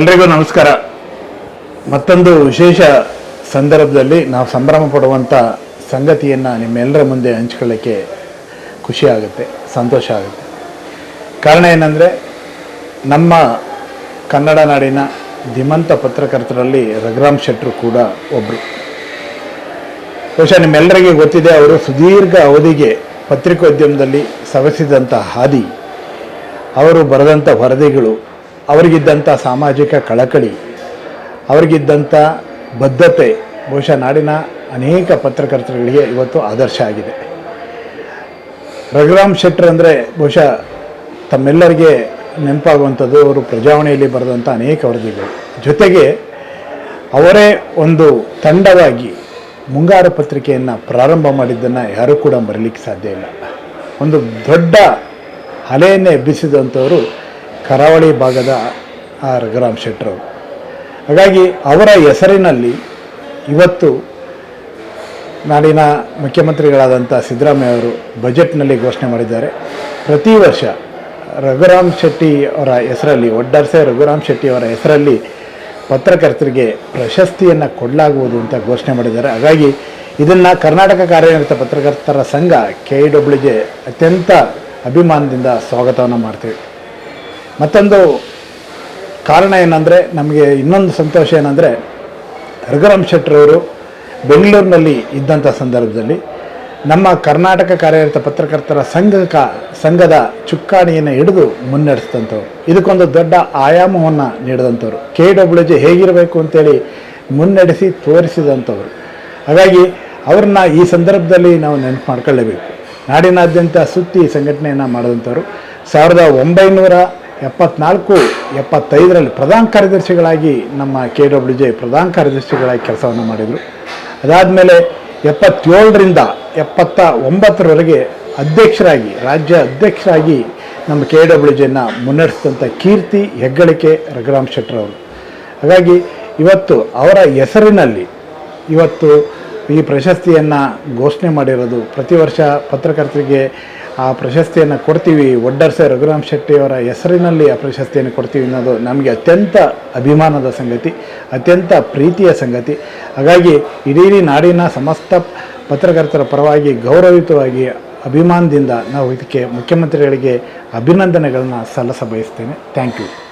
ಎಲ್ರಿಗೂ ನಮಸ್ಕಾರ. ಮತ್ತೊಂದು ವಿಶೇಷ ಸಂದರ್ಭದಲ್ಲಿ ನಾವು ಸಂಭ್ರಮ ಪಡುವಂಥ ಸಂಗತಿಯನ್ನು ನಿಮ್ಮೆಲ್ಲರ ಮುಂದೆ ಹಂಚ್ಕೊಳ್ಳೋಕ್ಕೆ ಖುಷಿ ಆಗುತ್ತೆ, ಸಂತೋಷ ಆಗುತ್ತೆ. ಕಾರಣ ಏನಂದರೆ, ನಮ್ಮ ಕನ್ನಡ ನಾಡಿನ ಧೀಮಂತ ಪತ್ರಕರ್ತರಲ್ಲಿ ರಘುರಾಮ್ ಶೆಟ್ಟರು ಕೂಡ ಒಬ್ಬರು ಬಹುಶಃ ನಿಮ್ಮೆಲ್ಲರಿಗೆ ಗೊತ್ತಿದೆ, ಅವರು ಸುದೀರ್ಘ ಅವಧಿಗೆ ಪತ್ರಿಕೋದ್ಯಮದಲ್ಲಿ ಸವೆಸಿದಂಥ ಹಾದಿ. ಅವರು ಬರೆದಂಥ ವರದಿಗಳು ಅವರಿಗಿದ್ದಂಥ ಸಾಮಾಜಿಕ ಕಳಕಳಿ, ಅವರಿಗಿದ್ದಂಥ ಬದ್ಧತೆ, ಬಹುಶಃ ನಾಡಿನ ಅನೇಕ ಪತ್ರಕರ್ತರುಗಳಿಗೆ ಇವತ್ತು ಆದರ್ಶ ಆಗಿದೆ. ರಘುರಾಮ್ ಶೆಟ್ಟರ್ ಅಂದರೆ ಬಹುಶಃ ತಮ್ಮೆಲ್ಲರಿಗೆ ನೆನಪಾಗುವಂಥದ್ದು, ಅವರು ಪ್ರಜಾವಣೆಯಲ್ಲಿ ಬರೆದಂಥ ಅನೇಕ ವರದಿಗಳು. ಜೊತೆಗೆ ಅವರೇ ಒಂದು ತಂಡವಾಗಿ ಮುಂಗಾರು ಪತ್ರಿಕೆಯನ್ನು ಪ್ರಾರಂಭ ಮಾಡಿದ್ದನ್ನು ಯಾರೂ ಕೂಡ ಮರೀಲಿಕ್ಕೆ ಸಾಧ್ಯ ಇಲ್ಲ. ಒಂದು ದೊಡ್ಡ ಅಲೆಯನ್ನೇ ಎಬ್ಬಿಸಿದಂಥವರು ಕರಾವಳಿ ಭಾಗದ ಆ ರಘುರಾಮ್ ಶೆಟ್ಟರು. ಹಾಗಾಗಿ ಅವರ ಹೆಸರಿನಲ್ಲಿ ಇವತ್ತು ನಾಡಿನ ಮುಖ್ಯಮಂತ್ರಿಗಳಾದಂಥ ಸಿದ್ದರಾಮಯ್ಯ ಅವರು ಬಜೆಟ್ನಲ್ಲಿ ಘೋಷಣೆ ಮಾಡಿದ್ದಾರೆ. ಪ್ರತಿ ವರ್ಷ ರಘುರಾಮ್ ಶೆಟ್ಟಿ ಅವರ ಹೆಸರಲ್ಲಿ ಒಡ್ಡರ್ಸೆ ರಘುರಾಮ್ ಶೆಟ್ಟಿ ಅವರ ಹೆಸರಲ್ಲಿ ಪತ್ರಕರ್ತರಿಗೆ ಪ್ರಶಸ್ತಿಯನ್ನು ಕೊಡಲಾಗುವುದು ಅಂತ ಘೋಷಣೆ ಮಾಡಿದ್ದಾರೆ. ಹಾಗಾಗಿ ಇದನ್ನು ಕರ್ನಾಟಕ ಕಾರ್ಯನಿರತ ಪತ್ರಕರ್ತರ ಸಂಘ ಕೆ ಇ ಅತ್ಯಂತ ಅಭಿಮಾನದಿಂದ ಸ್ವಾಗತವನ್ನು ಮಾಡ್ತೀವಿ. ಮತ್ತೊಂದು ಕಾರಣ ಏನಂದರೆ, ನಮಗೆ ಇನ್ನೊಂದು ಸಂತೋಷ ಏನಂದರೆ, ರಘುರಾಮ್ ಶೆಟ್ಟರವರು ಬೆಂಗಳೂರಿನಲ್ಲಿ ಇದ್ದಂಥ ಸಂದರ್ಭದಲ್ಲಿ ನಮ್ಮ ಕರ್ನಾಟಕ ಕಾರ್ಯರತ ಪತ್ರಕರ್ತರ ಸಂಘಕ ಸಂಘದ ಚುಕ್ಕಾಣಿಯನ್ನು ಹಿಡಿದು ಮುನ್ನಡೆಸಿದಂಥವ್ರು. ಇದಕ್ಕೊಂದು ದೊಡ್ಡ ಆಯಾಮವನ್ನು ನೀಡಿದಂಥವ್ರು. ಕೆ ಡಬ್ಲ್ಯೂ ಜಿ ಹೇಗಿರಬೇಕು ಅಂತೇಳಿ ಮುನ್ನಡೆಸಿ ತೋರಿಸಿದಂಥವ್ರು. ಹಾಗಾಗಿ ಅವ್ರನ್ನ ಈ ಸಂದರ್ಭದಲ್ಲಿ ನಾವು ನೆನಪು ಮಾಡ್ಕೊಳ್ಳೇಬೇಕು. ನಾಡಿನಾದ್ಯಂತ ಸುತ್ತಿ ಸಂಘಟನೆಯನ್ನು ಮಾಡಿದಂಥವ್ರು. ಸಾವಿರದ ಒಂಬೈನೂರ ಎಪ್ಪತ್ನಾಲ್ಕು, ಎಪ್ಪತ್ತೈದರಲ್ಲಿ ಪ್ರಧಾನ ಕಾರ್ಯದರ್ಶಿಗಳಾಗಿ ನಮ್ಮ ಕೆ ಡಬ್ಲ್ಯೂ ಜೆ ಪ್ರಧಾನ ಕಾರ್ಯದರ್ಶಿಗಳಾಗಿ ಕೆಲಸವನ್ನು ಮಾಡಿದರು. ಅದಾದಮೇಲೆ ಎಪ್ಪತ್ತೇಳರಿಂದ ಎಪ್ಪತ್ತ ಒಂಬತ್ತರವರೆಗೆ ಅಧ್ಯಕ್ಷರಾಗಿ, ರಾಜ್ಯ ಅಧ್ಯಕ್ಷರಾಗಿ ನಮ್ಮ ಕೆ ಡಬ್ಲ್ಯೂ ಜೆನ ಮುನ್ನಡೆಸಿದಂಥ ಕೀರ್ತಿ, ಹೆಗ್ಗಳಿಕೆ, ರಘುರಾಮ್ ಶೆಟ್ಟರವರು ಹಾಗಾಗಿ ಇವತ್ತು ಅವರ ಹೆಸರಿನಲ್ಲಿ ಇವತ್ತು ಈ ಪ್ರಶಸ್ತಿಯನ್ನು ಘೋಷಣೆ ಮಾಡಿರೋದು ಪ್ರತಿ ವರ್ಷ ಪತ್ರಕರ್ತರಿಗೆ ಆ ಪ್ರಶಸ್ತಿಯನ್ನು ಕೊಡ್ತೀವಿ. ಒಡ್ಡರ್ಸೆ ರಘುರಾಮ್ ಶೆಟ್ಟಿಯವರ ಹೆಸರಿನಲ್ಲಿ ಆ ಪ್ರಶಸ್ತಿಯನ್ನು ಕೊಡ್ತೀವಿ ಅನ್ನೋದು ನಮಗೆ ಅತ್ಯಂತ ಅಭಿಮಾನದ ಸಂಗತಿ, ಅತ್ಯಂತ ಪ್ರೀತಿಯ ಸಂಗತಿ. ಹಾಗಾಗಿ ಇಡೀ ನಾಡಿನ ಸಮಸ್ತ ಪತ್ರಕರ್ತರ ಪರವಾಗಿ ಗೌರವಯುತವಾಗಿ ಅಭಿಮಾನದಿಂದ ನಾವು ಇದಕ್ಕೆ ಮುಖ್ಯಮಂತ್ರಿಗಳಿಗೆ ಅಭಿನಂದನೆಗಳನ್ನು ಸಲ್ಲಿಸ ಬಯಸ್ತೇನೆ ಥ್ಯಾಂಕ್ ಯು